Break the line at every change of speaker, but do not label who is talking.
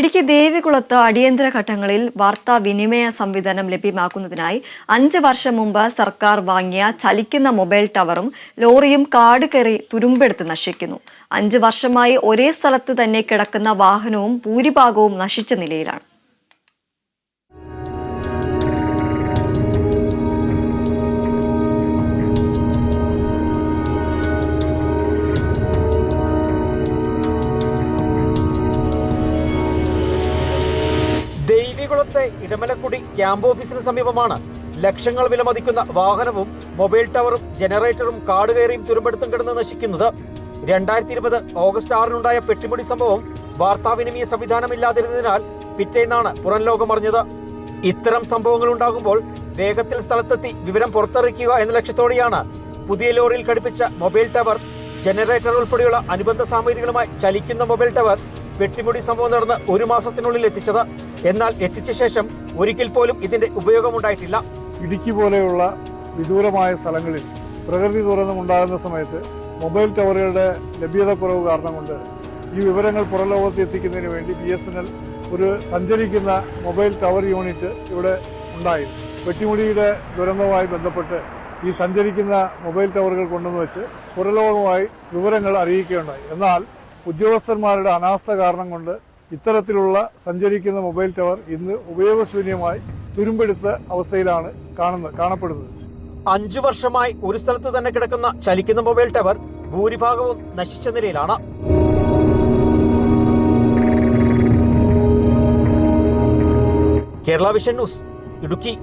ഇടുക്കി ദേവികുളത്ത് അടിയന്തര ഘട്ടങ്ങളിൽ വാർത്താ വിനിമയ സംവിധാനം ലഭ്യമാക്കുന്നതിനായി അഞ്ച് വർഷം മുമ്പ് സർക്കാർ വാങ്ങിയ ചലിക്കുന്ന മൊബൈൽ ടവറും ലോറിയും കാട് കയറി തുരുമ്പെടുത്ത് നശിക്കുന്നു. അഞ്ച് വർഷമായി ഒരേ സ്ഥലത്ത് തന്നെ കിടക്കുന്ന വാഹനവും ഭൂരിഭാഗവും നശിച്ച നിലയിലാണ്.
ദേവികുളത്തെ ഇടമലക്കുടി ക്യാമ്പ് ഓഫീസിന് സമീപമാണ് ലക്ഷങ്ങൾ വിലമതിക്കുന്ന വാഹനവും മൊബൈൽ ടവറും ജനറേറ്ററും കാട് കയറിയും തുരുമ്പെടുത്തും കിടന്ന് നശിക്കുന്നത്. രണ്ടായിരത്തി ഇരുപത് ഓഗസ്റ്റ് ആറിനുണ്ടായ പെട്ടിമുടി സംഭവം വാർത്താവിനിമയ സംവിധാനമില്ലാതിരുന്നതിനാൽ പിറ്റേന്നാണ് പുറം ലോകം അറിഞ്ഞത്. ഇത്തരം സംഭവങ്ങൾ ഉണ്ടാകുമ്പോൾ വേഗത്തിൽ സ്ഥലത്തെത്തി വിവരം പുറത്തിറക്കുക എന്ന ലക്ഷ്യത്തോടെയാണ് പുതിയ ലോറിയിൽ ഘടിപ്പിച്ച മൊബൈൽ ടവർ ജനറേറ്റർ ഉൾപ്പെടെയുള്ള അനുബന്ധ സാമഗ്രികളുമായി ചലിക്കുന്ന മൊബൈൽ ടവർ പെട്ടിമുടി സംഭവം നടന്ന് ഒരു മാസത്തിനുള്ളിൽ എത്തിച്ചത്. എന്നാൽ എത്തിച്ച ശേഷം ഒരിക്കൽ പോലും ഇതിന്റെ ഉപയോഗമുണ്ടായിട്ടില്ല.
ഇടുക്കി പോലെയുള്ള വിദൂരമായ സ്ഥലങ്ങളിൽ പ്രകൃതി ദുരന്തം ഉണ്ടാകുന്ന സമയത്ത് മൊബൈൽ ടവറുകളുടെ ലഭ്യത കുറവ് കാരണം കൊണ്ട് ഈ വിവരങ്ങൾ പുറലോകത്ത് എത്തിക്കുന്നതിന് വേണ്ടി ബി എസ് എൻ എൽ ഒരു സഞ്ചരിക്കുന്ന മൊബൈൽ ടവർ യൂണിറ്റ് ഇവിടെ ഉണ്ടായി. വെട്ടിമുടിയുടെ ദുരന്തവുമായി ബന്ധപ്പെട്ട് ഈ സഞ്ചരിക്കുന്ന മൊബൈൽ ടവറുകൾ കൊണ്ടുവന്ന് വെച്ച് പുറലോകമായി വിവരങ്ങൾ അറിയിക്കുകയുണ്ടായി. എന്നാൽ ഉദ്യോഗസ്ഥന്മാരുടെ അനാസ്ഥ കാരണം കൊണ്ട് ഇത്തരത്തിലുള്ള സഞ്ചരിക്കുന്ന മൊബൈൽ ടവർ ഇന്ന് ഉപയോഗശൂന്യമായി തുരുമ്പെടുത്ത അവസ്ഥയിലാണ് കാണുന്നത് കാണപ്പെടുന്നത്.
അഞ്ചു വർഷമായി ഒരു സ്ഥലത്ത് തന്നെ കിടക്കുന്ന ചലിക്കുന്ന മൊബൈൽ ടവർ ഭൂരിഭാഗവും നശിച്ച നിലയിലാണ്. Kerala Vision News Idukki.